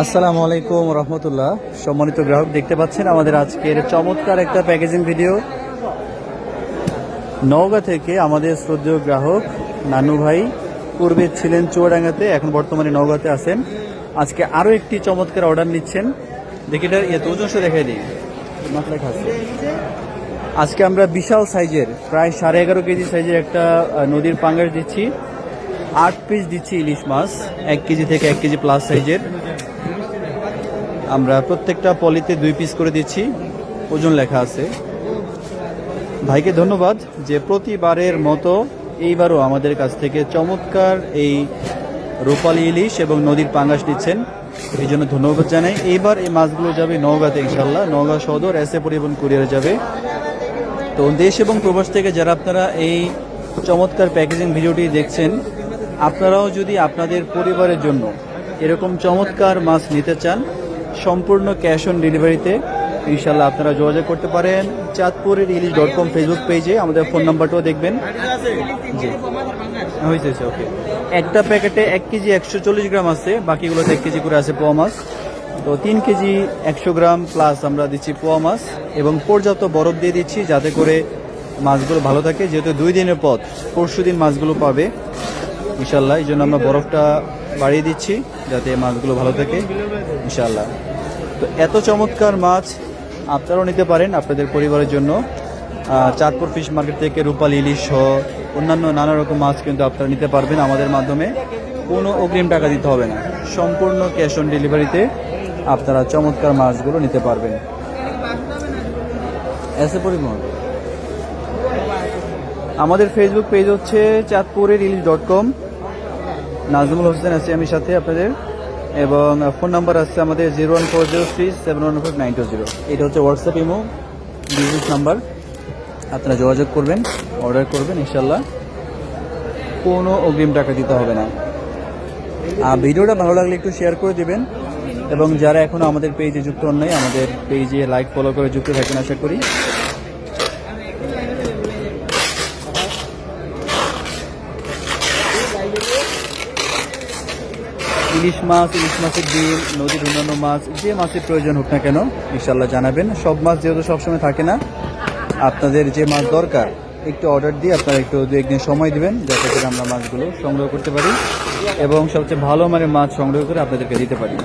আসসালামু আলাইকুম রহমতুল্লাহ। সম্মানিত গ্রাহক দেখতে পাচ্ছেন আমাদের আজকের চমৎকার একটা প্যাকেজিং ভিডিও। নওগাঁ থেকে আমাদের শ্রদ্ধেয় গ্রাহক নানু ভাই পূর্বে ছিলেন চুয়াডাঙ্গাতে, এখন বর্তমানে নওগাঁতে আছেন। আজকে আরও একটি চমৎকার অর্ডার নিচ্ছেন। দেখি এটা ইয়ে তো ওজন দেখাই দিই। মাথা লেখা আছে। আজকে আমরা বিশাল সাইজের, প্রায় সাড়ে এগারো কেজি সাইজের একটা নদীর পাঙ্গাস দিচ্ছি। আট পিস দিচ্ছি ইলিশ মাছ, এক কেজি থেকে এক কেজি প্লাস সাইজের আমরা প্রত্যেকটা পলিতে দুই পিস করে দিচ্ছি, ওজন লেখা আছে। ভাইকে ধন্যবাদ যে প্রতিবারের মতো এইবারও আমাদের কাছ থেকে চমৎকার এই রূপালী ইলিশ এবং নদীর পাঙ্গাস দিচ্ছেন এই জন্য ধন্যবাদ জানাই। এইবার এই মাছগুলো যাবে নওগাঁতে ইনশাল্লাহ নওগাঁ সদর এস পরিবহন কুরিয়ারে যাবে। তো দেশ এবং প্রবাস থেকে যারা আপনারা এই চমৎকার প্যাকেজিং ভিডিওটি দেখছেন আপনারাও যদি আপনাদের পরিবারের জন্য এরকম চমৎকার মাছ নিতে চান, সম্পূর্ণ ক্যাশ অন ডেলিভারিতে ইনশাল্লাহ আপনারা যোগাযোগ করতে পারেন। চাঁদপুরের ইলিশ ডট কম ফেসবুক পেজে আমাদের ফোন নাম্বারটাও দেখবেন। জি। হয়েছে ওকে। একটা প্যাকেটে এক কেজি একশো চল্লিশ গ্রাম আছে, বাকিগুলোতে এক কেজি করে আছে পোয়া মাছ। তো তিন কেজি একশো গ্রাম প্লাস আমরা দিচ্ছি পোয়া মাছ এবং পর্যাপ্ত বরফ দিয়ে দিচ্ছি যাতে করে মাছগুলো ভালো থাকে। যেহেতু দুই দিনের পথ পরশু দিন মাছগুলো পাবে। ইনশাল্লাহ এই জন্য আমরা বরফটা বাড়িয়ে দিচ্ছি যাতে মাছগুলো ভালো থাকে ইনশাল্লাহ তো এত চমৎকার মাছ আপনারাও নিতে পারেন আপনাদের পরিবারের জন্য। চাঁদপুর ফিশ মার্কেট থেকে রূপাল ইলিশ সহ অন্যান্য নানা রকম মাছ কিন্তু আপনারা নিতে পারবেন আমাদের মাধ্যমে। কোনো অগ্রিম টাকা দিতে হবে না, সম্পূর্ণ ক্যাশ অন ডেলিভারিতে আপনারা চমৎকার মাছগুলো নিতে পারবেন। এসে পরিবহন। আমাদের ফেসবুক পেজ হচ্ছে চাঁদপুরের ইলিশ ডট কম নাজমুল হোসেন আছি আমি সাথে আপনাদের। এবং ফোন নাম্বার আছে আমাদের zero one four zero three seven one four nine two zero. এটা হচ্ছে হোয়াটসঅ্যাপ ইমো বিজনেস নাম্বার আপনারা যোগাযোগ করবেন অর্ডার করবেন ইনশাল্লাহ কোনো অগ্রিম টাকা দিতে হবে না। আর ভিডিওটা ভালো লাগলে একটু শেয়ার করে দেবেন। এবং যারা এখনও আমাদের পেজে যুক্ত নাই, আমাদের পেজে লাইক ফলো করে যুক্ত থাকেন, আশা করি। ইলিশ মাছ, ইলিশ মাছের ডিম নদীর অন্যান্য মাছ, যে মাছের প্রয়োজন হোক না কেন ইনশাল্লাহ জানাবেন। সব মাছ যেহেতু সবসময় থাকে না, আপনাদের যে মাছ দরকার, একটু অর্ডার দিয়ে আপনারা একটু দু একদিন সময় দেবেন, যাতে করে আমরা মাছগুলো সংগ্রহ করতে পারি এবং সবচেয়ে ভালো মানে মাছ সংগ্রহ করে আপনাদেরকে দিতে পারি।